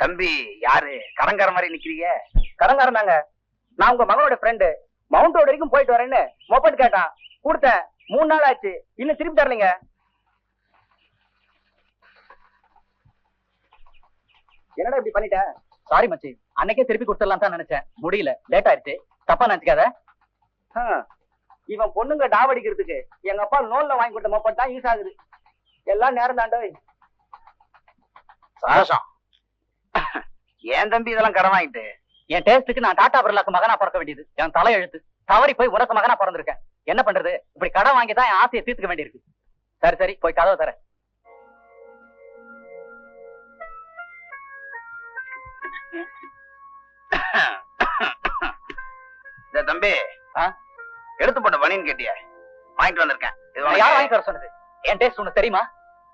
தம்பி யாரு? கடங்கார மாதிரி நிக்கிறீங்க? கடங்காரன் தாங்க. நான் உங்க மகனோட ஃப்ரெண்டு மவுண்ட் ரோடு வரைக்கும் போயிட்டு வரேன்னு மொபைல் கேட்டான். கொடுத்தேன். மூணு நாள் ஆச்சு. இன்னும் திருப்பி தரலைங்க. என்னடா இப்படி பண்ணிட்ட? சாரி மச்சி. அன்னைக்கே திருப்பி கொடுத்துடலாம் தான் நினைச்சேன். முடியல. லேட் ஆயிடுச்சு. தப்பா நினைச்சுக்காத. இவன் பொண்ணுங்க டாவடிக்கிறதுக்கு எங்க அப்பா லோன்ல வாங்கி கொடுத்த மொபைல் தான் யூஸ் ஆகுது. எல்லாம் நேரம் தாண்டோய். சந்தோஷம் ஏன் தம்பி இதெல்லாம் கடன் வாங்கிட்டு. என் டேஸ்ட்டுக்கு நான் டாடா பிர்லாக்கு மகனா பிறக்க வேண்டியது. என் தலை எழுத்து. தவறி போய் உனக்கு மகனா பிறந்திருக்கேன். என்ன பண்றது? இப்படி கடன் வாங்கி தான் என் ஆசையை தீர்த்துக்க வேண்டியிருக்கு. சரி சரி போய் கதவை தரேன். தம்பி? எடுத்து போட்ட பனின்னு கேட்டிய? வாங்கிட்டு வந்திருக்கேன். இது யார் வாங்கி தர சொன்னது? என் டேஸ்ட் உனக்கு தெரியுமா?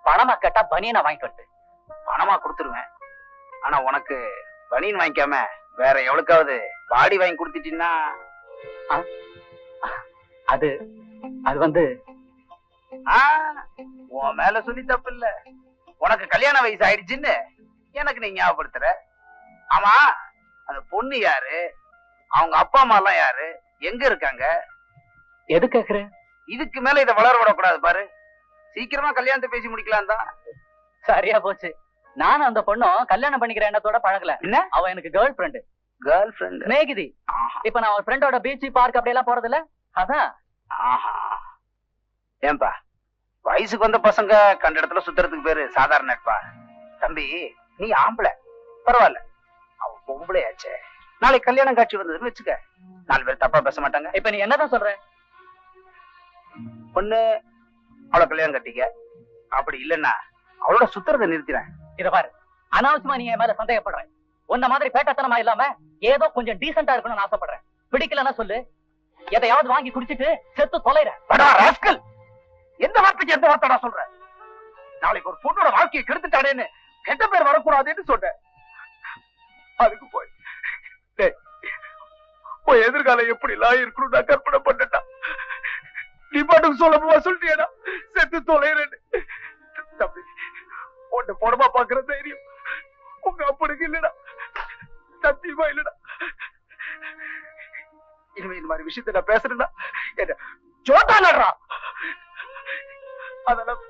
பணமா கேட்டா பனியை நான் வாங்கி வந்து பணமா கொடுத்துருவேன். ஆனா உனக்கு பனியன் வாங்கிக்காம வேற எவ்வளவுக்காவது பாடி வாங்கி கொடுத்துட்டீங்கன்னா அது அது வந்து உன் மேல சொல்லி தப்பு இல்ல. உனக்கு கல்யாண வயசு ஆயிடுச்சுன்னு எனக்கு நீ ஞாபகப்படுத்துற. ஆமா அந்த பொண்ணு யாரு? அவங்க அப்பா அம்மா எல்லாம் யாரு? எங்க இருக்காங்க? எது கேக்குற? இதுக்கு மேல இதை வளர விடக்கூடாது பாரு. சீக்கிரமா கல்யாணத்தை பேசி முடிக்கலாம் தான் சரியா போச்சு. நானும் அந்த பொண்ணும் கல்யாணம் பண்ணிக்கிற எண்ணத்தோட பழகல. என்ன? அவ எனக்கு கேர்ள் ஃப்ரெண்டு கேர்ள் ஃப்ரெண்ட் மேகிதி இப்ப நான் அவன் ஃப்ரெண்டோட பீச் பார்க் அப்படி எல்லாம் போறது இல்ல அதான். ஆஹா. ஏன்பா வயசுக்கு வந்த பசங்க கண்ட இடத்துல சுத்துறதுக்கு பேரு சாதாரண நட்பா? தம்பி நீ ஆம்பளை. பரவாயில்ல. அவ பொம்பளையாச்சே. நாளைக்கு கல்யாணம் காட்சி வந்ததுன்னு வச்சுக்க. நாலு பேர் தப்பா பேச மாட்டாங்க. இப்ப நீ என்னதான் சொல்ற? பொண்ணு அவளை கல்யாணம் கட்டிக்க. அப்படி இல்லைன்னா அவளோட சுத்துறதை நிறுத்திறேன். இத பாரு. அனாவசியமா நீ என் மேல சந்தேகப்படுறேன் உன்ன மாதிரி பேட்டத்தனமா இல்லாம ஏதோ கொஞ்சம் டீசென்டா இருக்கணும்னு ஆசைப்படுறேன் பிடிக்கலன்னா சொல்லு. எதையாவது வாங்கி குடிச்சிட்டு செத்து தொலைறேன் ராஸ்கல் எந்த வார்த்தைக்கு எந்த வார்த்தைடா சொல்ற? நாளைக்கு ஒரு பொண்ணோட வாழ்க்கையை கெடுத்துட்டானேன்னு கெட்ட பேர் வரக்கூடாதுன்னு சொன்னேன் அதுக்கு போய். டேய், உன் எதிர்காலம் எப்படி எல்லாம் இருக்கணும் நான் கற்பனை பண்ணட்டா? நீ பாட்டுக்கு போவா சொல்லிட்டியடா? செத்து தொலைறேன்னு. தம்பி உன்னை படமா பாக்குற தைரியம்? உங்க அப்பனுக்கு இல்லடா. சத்தியமா இல்லடா. இனிமே இந்த மாதிரி விஷயத்த நான் பேசுறேன்னா என்ன ஜோட்டா நடுறா அதெல்லாம்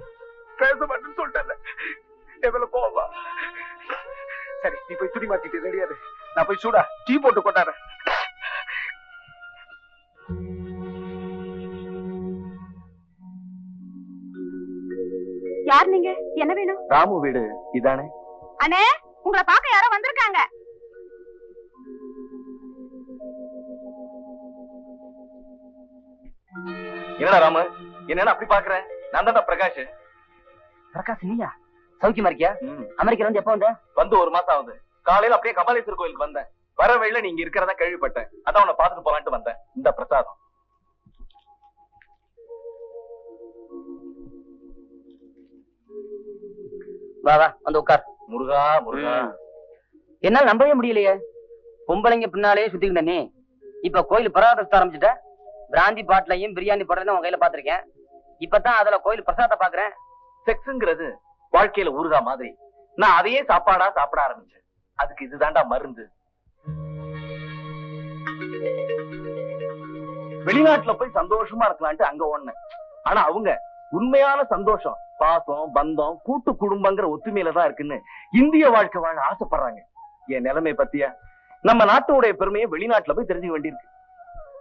பேச மாட்டேன்னு சொல்லிட்டேன் எவ்வளவு போவா சரி நீ போய் துணி மாத்திட்டு ரெடியாரு நான் போய் சூடா டீ போட்டு கொண்டாடுறேன். யார் நீங்க? என்ன வேணும்? ராமு வீடு. இதானே? அண்ணே உங்களை பார்க்க யாரோ வந்திருக்காங்க. என்னடா ராமு? என்னடா அப்படி பாக்குற நான் தான் பிரகாஷ். பிரகாஷ் நீயா? சௌக்கியமா இருக்கியா? அமெரிக்கா வந்து எப்ப வந்த? வந்து ஒரு மாசம் ஆகுது. காலையில அப்படியே கபாலீஸ்வரர் கோயிலுக்கு வந்தேன். வர வழியில நீங்க இருக்கிறதா கேள்விப்பட்டேன். அதான் உன்னை பாத்துட்டு போலான்ட்டு வந்தேன். இந்த பிரசாதம். வா வா வந்து உட்கார். முருகா முருகா. என்னால நம்பவே முடியலையே. பொம்பளைங்க பின்னாலே சுத்திக்கிட்ட நீ இப்ப கோயில் பிரசாதத்தை ஆரம்பிச்சுட்ட. பிராந்தி பாட்டிலையும் பிரியாணி பாட்டிலையும் உன் கையில பாத்திருக்கேன் இப்பதான் அதுல கோயில் பிரசாதத்தை பாக்குறேன் செக்ஸ்ங்கிறது வாழ்க்கையில ஊறுகா மாதிரி. நான் அதையே சாப்பாடா சாப்பிட ஆரம்பிச்சேன். அதுக்கு இதுதான்டா மருந்து. வெளிநாட்டுல போய் சந்தோஷமா இருக்கலான்ட்டு அங்க ஒண்ணு ஆனா அவங்க உண்மையான சந்தோஷம். பாசம் பந்தம் கூட்டு குடும்பங்கிற ஒத்துமையில தான் இருக்குன்னு இந்திய வாழ்க்கை வாழ ஆசைப்படுறாங்க. என் நிலைமை பத்தியா? நம்ம நாட்டோடைய பெருமையை வெளிநாட்டுல போய் தெரிஞ்சுக்க வேண்டியிருக்கு.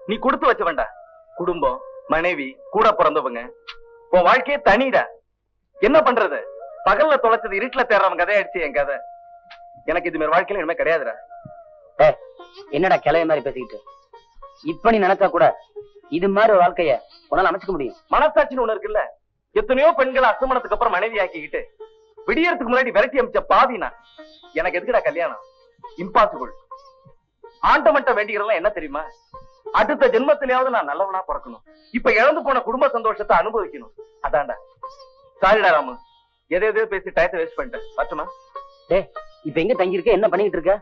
நீ கொடுத்து வச்ச வேண்டாம் குடும்பம் மனைவி கூட பிறந்தவங்க. உன் வாழ்க்கையே தனிடா. என்ன பண்றது? பகல்ல தொலைச்சது இருட்டுல தேடுறவன் கதையாயிடுச்சு என் கதை. எனக்கு இது மாதிரி வாழ்க்கையில இனிமே கிடையாதுடா. என்னடா கிளைய மாதிரி பேசிக்கிட்டு? இப்ப நீ நினைச்சா கூட இது மாதிரி ஒரு வாழ்க்கைய உன்னால அமைச்சுக்க முடியும். மனசாட்சின்னு ஒண்ணு இருக்குல்ல? எத்தனையோ பெண்களை அசமணத்துக்கு அப்புறம் மனைவி ஆக்கிக்கிட்டு விடியறதுக்கு முன்னாடி விரட்டி அமைச்ச பாவி நான். எனக்கு எதுக்குடா கல்யாணம்? இம்பாசிபிள் ஆண்டவன்ட்ட வேண்டிக்கிறதெல்லாம் என்ன தெரியுமா? அடுத்த ஜென்மத்திலேயாவது நான் நல்லவனா பிறக்கணும். இப்ப இழந்து போன குடும்ப சந்தோஷத்தை அனுபவிக்கணும். அதான்டா. சாரிடா ராமு. எதை எதையோ பேசி டயத்தை வேஸ்ட் பண்ணிட்டேன். பட்டுமா இப்ப எங்க தங்கி இருக்க என்ன பண்ணிட்டு இருக்க?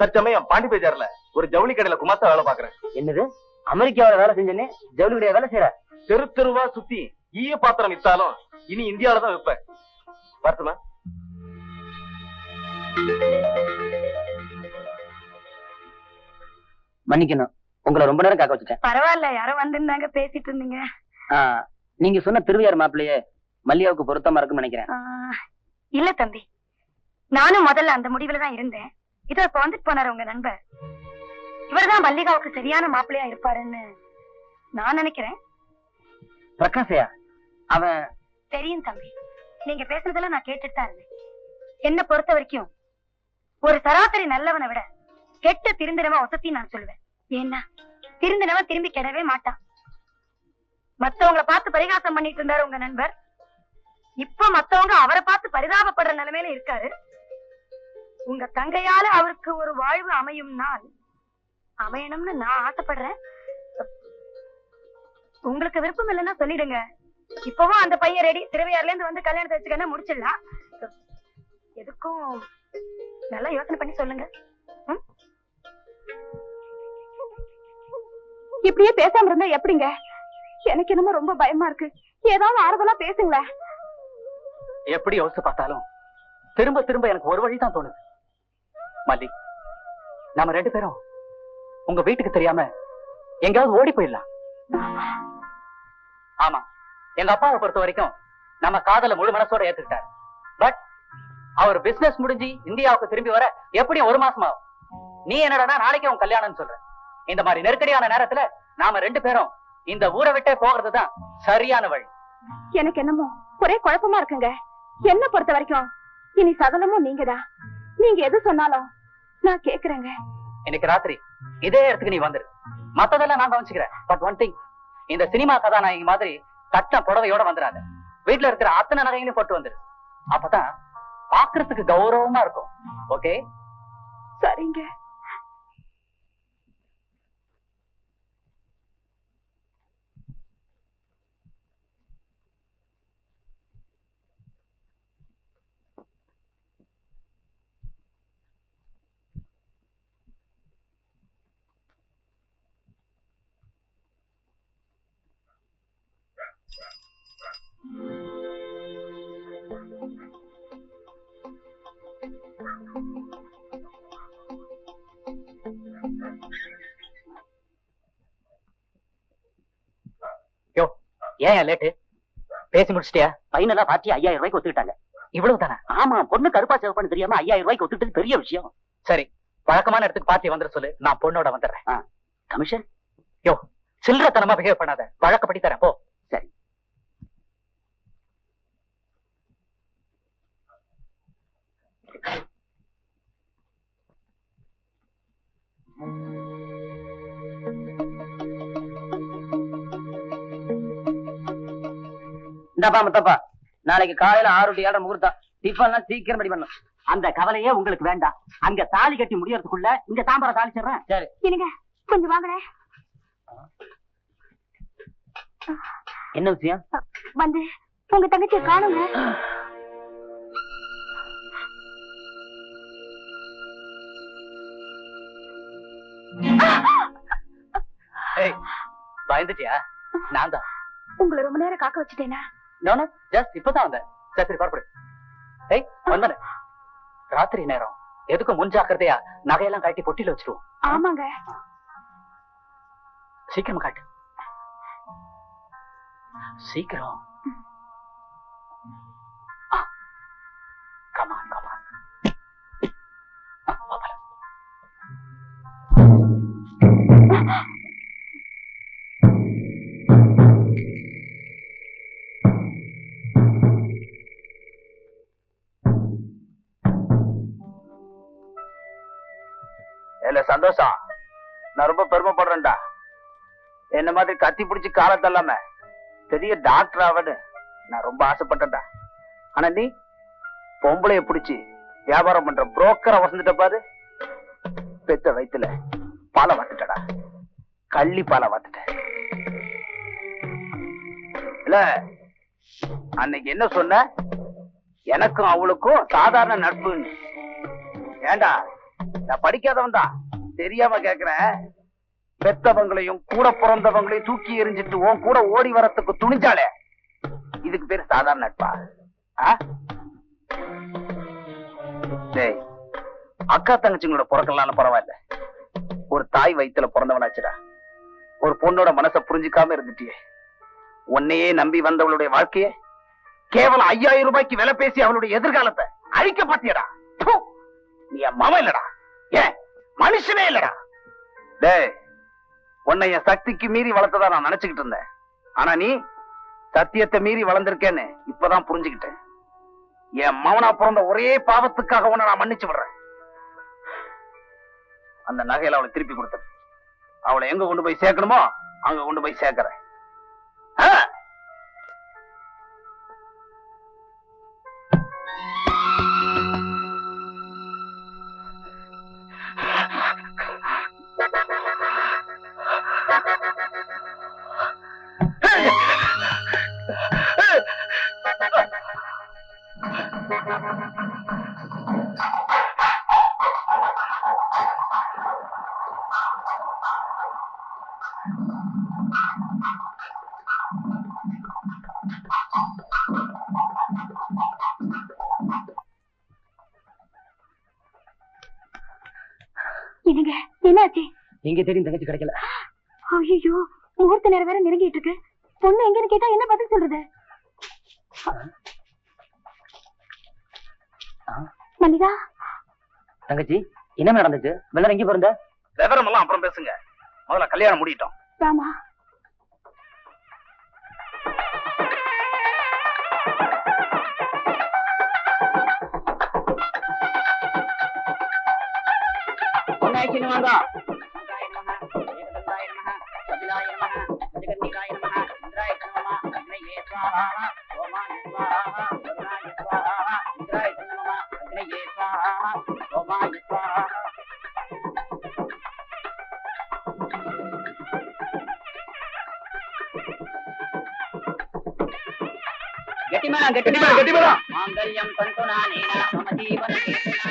தற்சமயம் பாண்டி பேஜார்ல ஒரு ஜவுளி கடையில குமாஸ்தா வேலை பாக்குறேன் என்னது? அமெரிக்காவில வேலை செஞ்சேனே? ஜவுளி கடையில வேலை செய்யற? தெரு தெருவா சுத்தி ஈய பாத்திரம் வித்தாலும் இனி இந்தியாவில தான் வைப்பேன் வருத்தமா? மன்னிக்கணும். உங்களை ரொம்ப நேரம் காக்க வச்சுட்டேன். பரவாயில்ல யாரோ வந்திருந்தாங்க பேசிட்டு இருந்தீங்க. நீங்க சொன்ன திருவியார் மாப்பிள்ளையே மல்லியாவுக்கு பொருத்தமா இருக்கும்னு நினைக்கிறேன். இல்ல தம்பி. நானும் முதல்ல அந்த முடிவுல தான் இருந்தேன். இதோ இப்ப வந்துட்டு போனாரு உங்க நண்பர். இவர்தான் மல்லிகாவுக்கு சரியான மாப்பிள்ளையா இருப்பாருன்னு நான் நினைக்கிறேன். பிரகாசையா அவன் தெரியும் தம்பி. நீங்க பேசுறதெல்லாம் நான் கேட்டுட்டு தான் இருந்தேன். என்ன பொறுத்த வரைக்கும் ஒரு சராசரி நல்லவனை விட கெட்ட திருந்தினவன் வசத்தி நான் சொல்லுவேன். ஏன்னா திருந்தினவன் திரும்பி கெடவே மாட்டான். மத்தவங்கள பார்த்து பரிகாசம் பண்ணிட்டு இருந்தாரு உங்க நண்பர். இப்ப மத்தவங்க அவரை பார்த்து பரிதாபப்படுற நிலைமையில இருக்காரு. உங்க தங்கையால அவருக்கு ஒரு வாழ்வு அமையும் நாள் அமையணும்னு நான் ஆசைப்படுறேன். உங்களுக்கு விருப்பம் இல்லைன்னா சொல்லிடுங்க. இப்பவும் அந்த பையன் ரெடி திருவையாறுல இருந்து வந்து கல்யாணத்தை வச்சுக்கன்னா முடிச்சிடலாம். எதுக்கும் நல்லா யோசனை பண்ணி சொல்லுங்க? இப்படியே பேசாம இருந்தா எப்படிங்க? எனக்கு என்னமோ ரொம்ப பயமா இருக்கு. ஏதாவது ஆறுதலா பேசுங்களேன். எப்படி யோசிச்சு பார்த்தாலும் திரும்ப திரும்ப எனக்கு ஒரு வழி தான் தோணுது. மல்லி நாம ரெண்டு பேரும் உங்க வீட்டுக்கு தெரியாம எங்கேயாவது ஓடி போயிடலாம். ஆமா. எங்க அப்பாவை பொறுத்த வரைக்கும் நம்ம காதல முழு மனசோட ஏத்துக்கிட்டார். பட் அவர் பிசினஸ் முடிஞ்சு இந்தியாவுக்கு திரும்பி வர எப்படியும் ஒரு மாசம் ஆகும். நீ என்னடா நாளைக்கு உன் கல்யாணம்னு சொல்ற. இந்த மாதிரி நெருக்கடியான நேரத்துல நாம ரெண்டு பேரும் இந்த ஊரை விட்டே போகிறது தான் சரியான வழி. எனக்கு என்னமோ ஒரே குழப்பமா இருக்குங்க. என்ன பொறுத்த வரைக்கும் இனி சகலமும் நீங்கதான் நீங்க எது சொன்னாலும் நான் கேக்குறேங்க. இன்னைக்கு ராத்திரி இதே இடத்துக்கு நீ வந்துரு. மத்ததெல்லாம் நான் கவனிச்சுக்கிறேன். பட் ஒன் திங் இந்த சினிமா கதாநாயகி மாதிரி கட்ட புடவையோட வந்துடாத வீட்டுல இருக்கிற அத்தனை நகைகளையும் போட்டு வந்துரு. அப்பதான் பாக்குறதுக்கு கௌரவமா இருக்கும். ஓகே சரிங்க. ஏன் லேட்டு பேசி முடிச்சிட்டியா? பையனெல்லாம் பார்ட்டி ஐயாயிரம் ரூபாய்க்கு ஒத்துக்கிட்டாங்க. இவ்வளவு தானே? ஆமா பொண்ணு கருப்பா சிவப்பான்னு தெரியாம ஐயாயிரம் ரூபாய்க்கு ஒத்துக்கிட்டது பெரிய விஷயம். சரி வழக்கமான இடத்துக்கு பார்ட்டி வந்துட சொல்லு. நான் பொண்ணோட வந்துடுறேன். கமிஷன்? யோ சில்லறத்தனமா பிஹேவ் பண்ணாத. வழக்கப்படி தரேன் போ. சரி. இந்தாப்பா முத்தப்பா. நாளைக்கு காலையில ஆறு டு ஏழரை முகூர்த்தம். டிஃபன்லாம் சீக்கிரம் ரெடி பண்ணும் அந்த கவலையே உங்களுக்கு வேண்டாம். அங்க தாலி கட்டி முடியறதுக்குள்ள இங்க சாம்பார தாளிச்சிடுறேன் சரி. இருங்க கொஞ்சம் வாங்களேன் என்ன விஷயம்? வந்து உங்க தங்கச்சியை காணுங்க. பயந்துட்டியா? நான் தான் உங்களை ரொம்ப நேரம் காக்க வச்சுட்டேனா? நானு ஜஸ்ட் இப்பதான் வந்தேன். சரி சரி புறப்படு. ஏய் வந்தனே. ராத்திரி நேரம். எதுக்கு முன்ஜாக்கிரதையா நகையெல்லாம் கட்டி பொட்டில வச்சிருவோம்? ஆமாங்க. சீக்கிரமா காட்டு. சீக்கிரம். சந்தோஷம். நான் ரொம்ப பெருமைப்படுறேன்டா. என்ன மாதிரி கத்தி பிடிச்சி காலத்தல்லாம பெரிய டாக்டர் ஆவன்னு நான் ரொம்ப ஆசைப்பட்டேன்டா. ஆனா நீ பொம்பளைய பிடிச்சி வியாபாரம் பண்ற புரோக்கரை வசந்துட்ட பாரு. பெத்த வயிற்றுல பாலை வாத்துட்டடா கள்ளி பாலை வாத்துட்ட இல்ல அன்னைக்கு என்ன சொன்ன? எனக்கும் அவளுக்கும் சாதாரண நட்புன்னு. ஏண்டா நான் படிக்காதவன் தான் தெரியாம கேக்குறேன் பெத்தவங்களையும் கூட பிறந்தவங்களையும் தூக்கி எரிஞ்சிட்டு உன் கூட ஓடி வரத்துக்கு துணிஞ்சாலே இதுக்கு பேர் சாதாரண நட்பா? அக்கா தங்கச்சிங்களோட பிறக்கலாம் பரவாயில்ல. ஒரு தாய் வயித்துல பிறந்தவனாச்சுடா. ஒரு பொண்ணோட மனசை புரிஞ்சுக்காம இருந்துட்டியே. உன்னையே நம்பி வந்தவளுடைய வாழ்க்கைய கேவலம் ஐயாயிரம் ரூபாய்க்கு விலை பேசி அவளுடைய எதிர்காலத்தை அழிக்க பாத்தியடா. நீ என் மவன் இல்லடா. ஏன்? மனுஷனே இல்லடா. டேய் உன்னை என் சக்திக்கு மீறி வளர்த்ததா நான் நினைச்சுக்கிட்டு இருந்தேன். ஆனா நீ சத்தியத்தை மீறி வளர்ந்திருக்கேன்னு இப்பதான் புரிஞ்சுக்கிட்டேன். என் மவனா பிறந்த ஒரே பாவத்துக்காக உன்னை நான் மன்னிச்சு விடுறேன். அந்த நகையில அவளை திருப்பி கொடுத்துரு அவளை எங்க கொண்டு போய் சேர்க்கணுமோ அங்க கொண்டு போய் சேர்க்கிறேன். எங்க தேடி தங்கச்சி கிடைக்கல. ஐயோ முகூர்த்த நேரம் வேற நெருங்கிட்டு இருக்கு. பொண்ணு எங்கன்னு கேட்டா என்ன பதில் சொல்றது? மல்லிகா? தங்கச்சி என்ன நடந்துச்சு? வெள்ளம் எங்க பிறந்த விவரம் எல்லாம் அப்புறம் பேசுங்க. முதல்ல கல்யாணம் முடியட்டும். ராமா. வாங்க கெட்டிமேளம் கெட்டிமேளம் கெட்டிமேளம். மாங்கல்யம் தந்துநானேன மம ஜீவன கேதுனா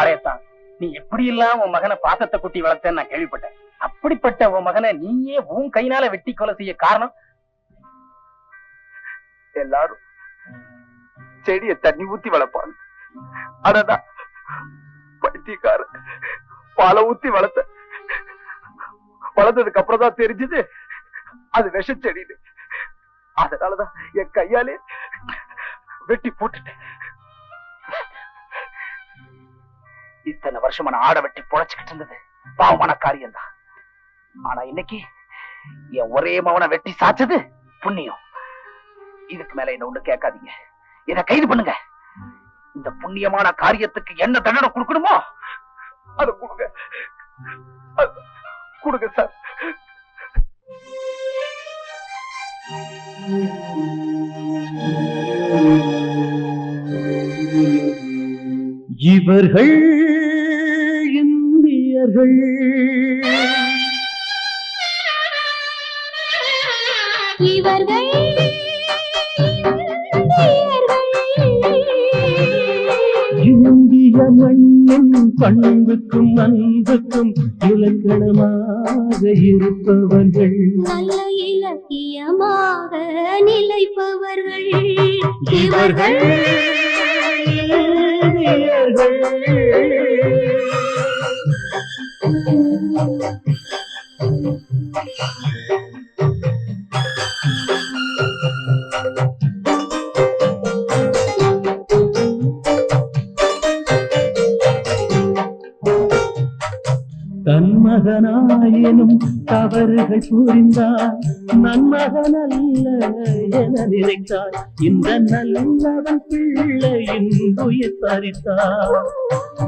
பாளையத்தான் நீ எப்படி எல்லாம் உன் மகனை பாசத்தை குட்டி வளர்த்தேன்னு நான் கேள்விப்பட்டேன். அப்படிப்பட்ட உன் மகனை நீயே உன் கைனால வெட்டி கொலை செய்ய காரணம்? எல்லாரும் செடிய தண்ணி ஊத்தி வளர்ப்பாங்க. ஆனா பைத்தியக்கார பாலை ஊத்தி வளர்த்த. வளர்ந்ததுக்கு அப்புறம் தான் தெரிஞ்சது அது விஷ செடின்னு அதனாலதான் என் கையாலே வெட்டி போட்டுட்டேன். இத்தனை வருஷமா நான் ஆட வெட்டி பொழைச்சுக்கிட்டு இருந்தது. பாவமான காரியம்தான் ஆனா இன்னைக்கு என் ஒரே மவனை வெட்டி சாச்சது புண்ணியம். இதுக்கு மேல என்ன ஒண்ணு கேட்காதீங்க. என்ன கைது பண்ணுங்க. இந்த புண்ணியமான காரியத்துக்கு என்ன தண்டனை கொடுக்கணுமோ அதை கொடுங்க. கொடுங்க சார். இவர்கள் இந்தியர்கள் இவர்கள் இந்திய மண்ணும் பண்புக்கும் அன்புக்கும் இலக்கணமாக இருப்பவர்கள் நல்ல இலக்கியமாக நிலைப்பவர்கள் இவர்கள் இந்தியர்கள் தன் மகனாயினும் தவறுகள் புரிந்தார். நன்மகன் அல்ல என நினைத்தார். இந்த நல்லவன் பிள்ளையின் உயிர் பறித்தார்.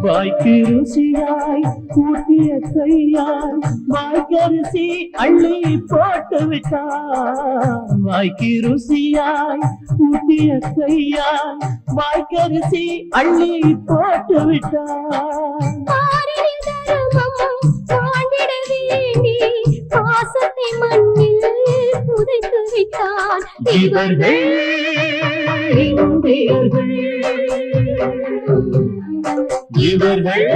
வாய்க்கு ருசியாய் கூட்டிய கையால் வாய்க்கரிசி அள்ளி போட்டு விட்டார். வாய்க்கு ருசியாய் கூட்டிய கையால் வாய்க்கரிசி அள்ளி போட்டு விட்டார். பாசத்தை மண்ணில் புதைத்து விட்டான். இவர்கள் இந்தியர்கள் இவர்கள்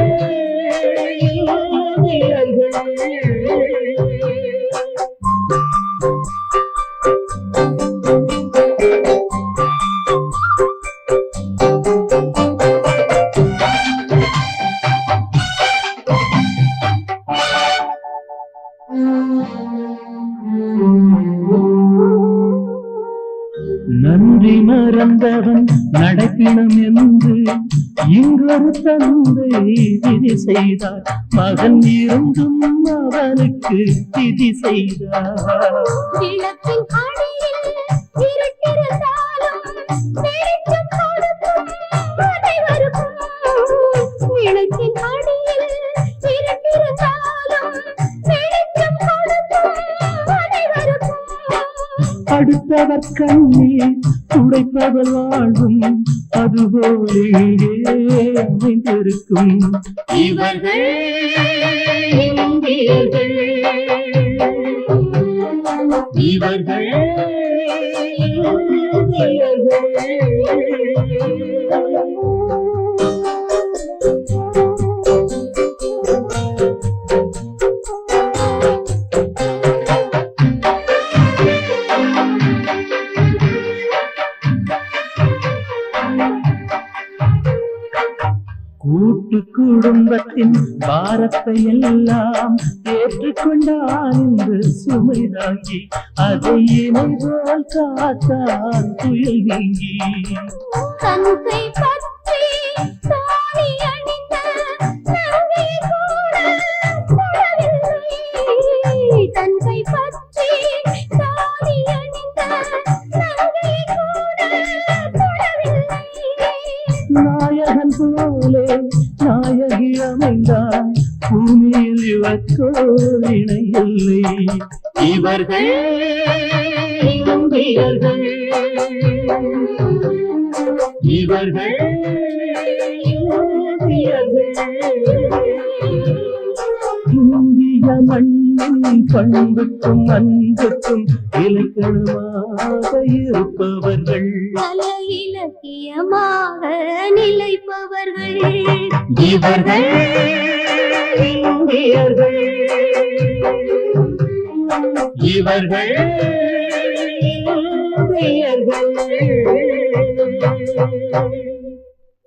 ஒரு தந்தை விதி செய்தார். மகன் இருந்தும் அவனுக்கு விதி செய்தார். அடுத்தவர் கண்ணீர் துடைப்பவர் வாழ்வும் அதுபோல் இங்கே அமைந்திருக்கும். இவர்கள் இந்தியர்கள். இவர்கள் குடும்பத்தின் பாரத்தை எல்லாம் ஏற்றுக்கொண்டான் என்று சுமைதாங்கி அதை இணை போல் காத்தான் துயில் நீங்கி தந்தை பற்றி பற்றி. நாயகன் போலே நாயகி அமைந்தார் பூமியில் இவர்க்கோ இணை இல்லை இவர்கள் இந்தியர்கள். இவர்கள் இந்திய மண் பண்புக்கும் அன்புக்கும் இலக்கணமாக இருப்பவர்கள். கல இலக்கியமாக நிலைப்பவர்கள். இவர்கள் இந்தியர்கள். இவர்கள் இந்தியர்கள்.